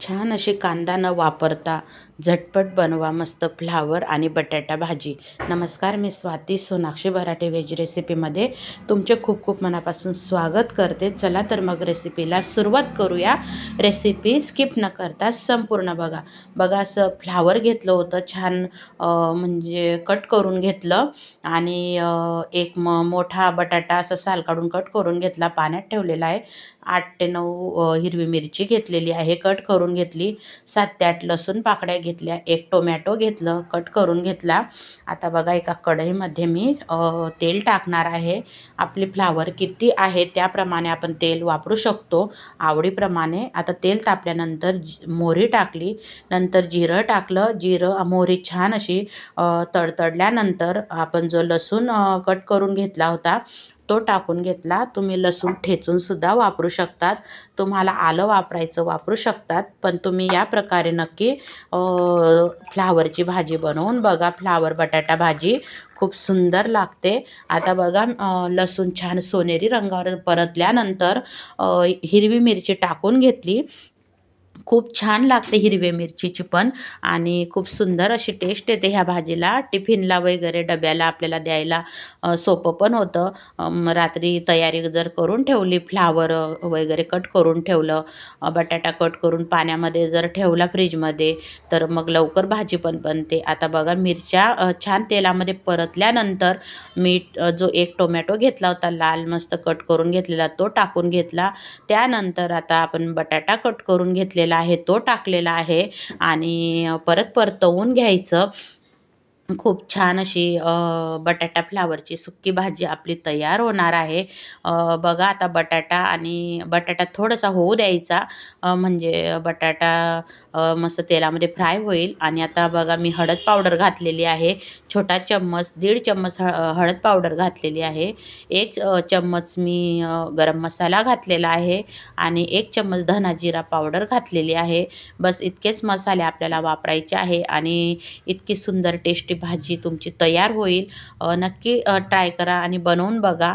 छान अशी कांदा न वापरता झटपट बनवा मस्त फ्लावर आणि बटाटा भाजी. नमस्कार मी स्वाती सोनाक्षी बराटे व्हेज रेसिपीमध्ये तुमचे खूप खूप मनापासून स्वागत करते. चला तर मग रेसिपीला सुरुवात करूया. रेसिपी स्किप न करता संपूर्ण बघा. बघा असं फ्लावर घेतलं होतं छान म्हणजे कट करून घेतलं आणि एक म मोठा बटाटा असं साल काढून कट करून घेतला. पाण्यात ठेवलेला आहे. आठ ते नऊ हिरवी मिरची घेतलेली आहे. कट करून घेतली. सात ते आठ लसूण पाकड्या घेतल्या. एक टोमॅटो घेतलं. कट करून घेतला. आता बघा एका कढईमध्ये मी तेल टाकणार आहे. आपली फ्लावर किती आहे त्याप्रमाणे आपण तेल वापरू शकतो. आवडीप्रमाणे. आता तेल तापल्यानंतर मोहरी टाकली. नंतर जिरं टाकलं. जिरं मोहरी छान अशी तडतडल्यानंतर आपण जो लसूण कट करून घेतला होता तो टाकून घेतला. तुम्ही लसूण ठेचूनसुद्धा वापरू शकतात. तुम्हाला आलं वापरायचं वापरू शकतात. पण तुम्ही या प्रकारे नक्की फ्लावरची भाजी बनवून बघा. फ्लावर बटाटा भाजी खूप सुंदर लागते. आता बघा लसूण छान सोनेरी रंगावर परतल्यानंतर हिरवी मिरची टाकून घेतली. खूप छान लागते हिरवे मिरचीची पण. आणि खूप सुंदर अशी टेस्ट येते ह्या भाजीला. टिफिनला वगैरे डब्याला आपल्याला द्यायला सोपं पण होतं. रात्री तयारी जर करून ठेवली फ्लावर वगैरे कट करून ठेवलं बटाटा कट करून पाण्यामध्ये जर ठेवला फ्रीजमध्ये तर मग लवकर भाजी पण बनते. आता बघा मिरच्या छान तेलामध्ये परतल्यानंतर मीठ जो एक टोमॅटो घेतला होता लाल मस्त कट करून घेतलेला तो टाकून घेतला. त्यानंतर आता आपण बटाटा कट करून घेतलेला आहे तो टाकलेला आहे आणि परत परतवून घ्यायचं. खूप छान अशी बटाटा फ्लावरची सुक्की भाजी आपली तयार होणार आहे. बघा आता बटाटा आणि बटाटा थोडासा होऊ द्यायचा. म्हणजे बटाटा मस्त तेलामध्ये फ्राय होईल. आणि आता बघा मी हळद पावडर घातलेली आहे. छोटा चम्मच दीड चम्मच ह हळद पावडर घातलेली आहे. एक चम्मच मी गरम मसाला घातलेला आहे. आणि एक चम्मच धना जिरा पावडर घातलेली आहे. बस इतकेच मसाले आपल्याला वापरायचे आहे. आणि इतकी सुंदर टेस्टी भाजी तुमची तयार होईल. नक्की ट्राय करा आणि बनवून बघा.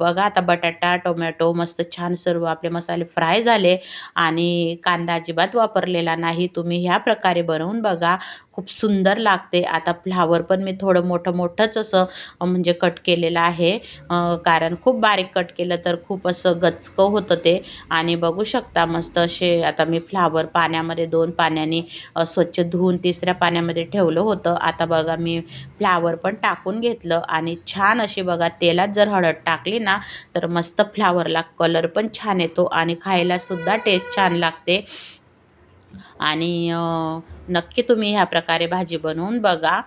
बघा आता बटाटा टोमॅटो मस्त छान सर्व आपले मसाले फ्राय झाले. आणि कांदा अजिबात लागलेला नाही. तुम्ही ह्या प्रकारे बनवून बघा. खूप सुंदर लागते. आता फ्लावर पण मी थोडं मोठं मोठंच असं म्हणजे कट केलेलं आहे. कारण खूप बारीक कट केलं तर खूप असं गचकं होतं ते. आणि बघू शकता मस्त असे आता मी फ्लावर पाण्यामध्ये दोन पाण्याने स्वच्छ धुवून तिसऱ्या पाण्यामध्ये ठेवलं होतं. आता बघा मी फ्लावर पण टाकून घेतलं. आणि छान अशी बघा तेलात जर हळद टाकली ना तर मस्त फ्लावरला कलर पण छान येतो. आणि खायलासुद्धा टेस्ट छान लागते. आणि नक्की तुम्ही ह्या प्रकारे भाजी बनवून बघा.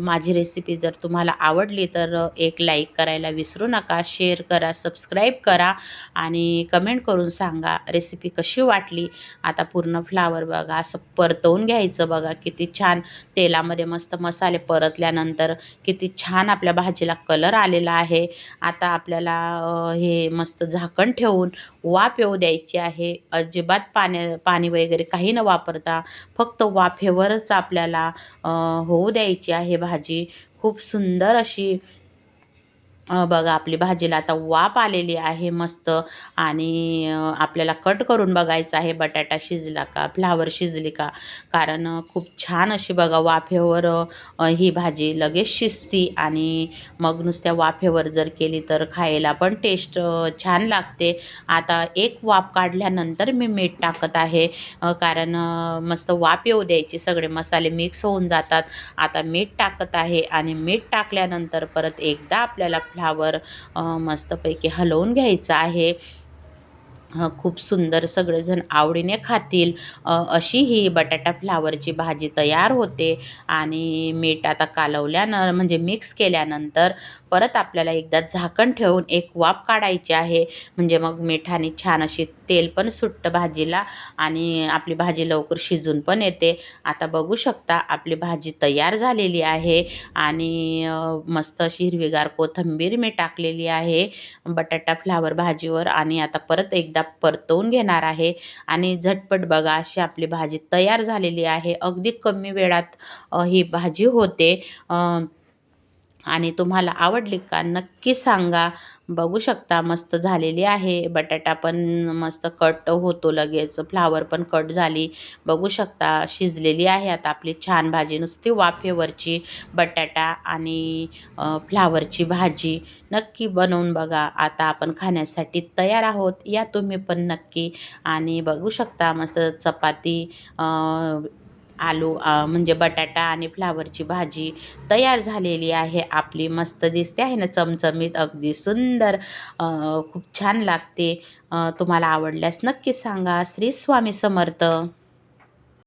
माझी रेसिपी जर तुम्हाला आवडली तर एक लाईक करायला विसरू नका शेअर करा सबस्क्राईब करा आणि कमेंट करून सांगा रेसिपी कशी वाटली. आता पूर्ण फ्लावर बघा असं परतवून घ्यायचं बघा किती छान तेलामध्ये मस्त मसाले परतल्यानंतर किती छान आपल्या भाजीला कलर आलेला आहे. आता आपल्याला हे मस्त झाकण ठेवून वाफ येऊ द्यायची आहे. अजिबात पाण्या पाणी वगैरे काही न वापरता फक्त वाफेवरच आपल्याला होऊ द्यायची आहे भाजी. खूप सुंदर अशी बघा आपली भाजीला आता वाफ आलेली आहे मस्त. आणि आपल्याला कट करून बघायचं आहे बटाटा शिजला का फ्लावर शिजली का? कारण खूप छान अशी बघा वाफेवर ही भाजी लगेच शिजती. आणि मग नुसत्या वाफेवर जर केली तर खायला पण टेस्ट छान लागते. आता एक वाफ काढल्यानंतर मी मीठ टाकत आहे. कारण मस्त वाफ येऊ द्यायची सगळे मसाले मिक्स होऊन जातात. आता मीठ टाकत आहे. आणि मीठ टाकल्यानंतर परत एकदा आपल्याला फ्लावर मस्तपैकी हलवून घ्यायचं आहे. खूप सुंदर सगळेजण आवडीने खातील. अशी ही बटाटा फ्लावरची भाजी तयार होते. आणि मीठ आता कालवल्यानं म्हणजे मिक्स केल्यानंतर परत आपल्याला एकदा झाकण ठेवून एक वाफ काढायची आहे. म्हणजे मग मिठाने छान अशी तेल पण सुटतं भाजीला आणि आपली भाजी लवकर शिजून पण येते. आता बघू शकता आपली भाजी तयार झालेली आहे आणि मस्त अशी हिरवीगार कोथिंबीर मी टाकलेली आहे बटाटा फ्लावर भाजीवर आणि आता परत एकदा परतवून घेणार आहे. आणि झटपट बघा अशी आपली भाजी तयार झालेली आहे. अगदी कमी वेळात ही भाजी होते. आणि तुम्हाला आवडली का नक्की सांगा. बघू शकता मस्त झालेली आहे. बटाटा पण मस्त कट होतो लगेच. फ्लावर पण कट झाली. बघू शकता शिजलेली आहे आता आपली छान भाजी. नुसती वाफेवरची बटाटा आणि फ्लावरची भाजी नक्की बनवून बघा. आता आपण खाण्यासाठी तयार आहोत. या तुम्ही पण नक्की आणि बघू शकता मस्त चपाती आलू म्हणजे बटाटा आणि फ्लावरची भाजी तयार झालेली आहे. आपली मस्त दिसते आहे ना चमचमीत अगदी सुंदर. खूप छान लागते. तुम्हाला आवडल्यास नक्की सांगा. श्री स्वामी समर्थ.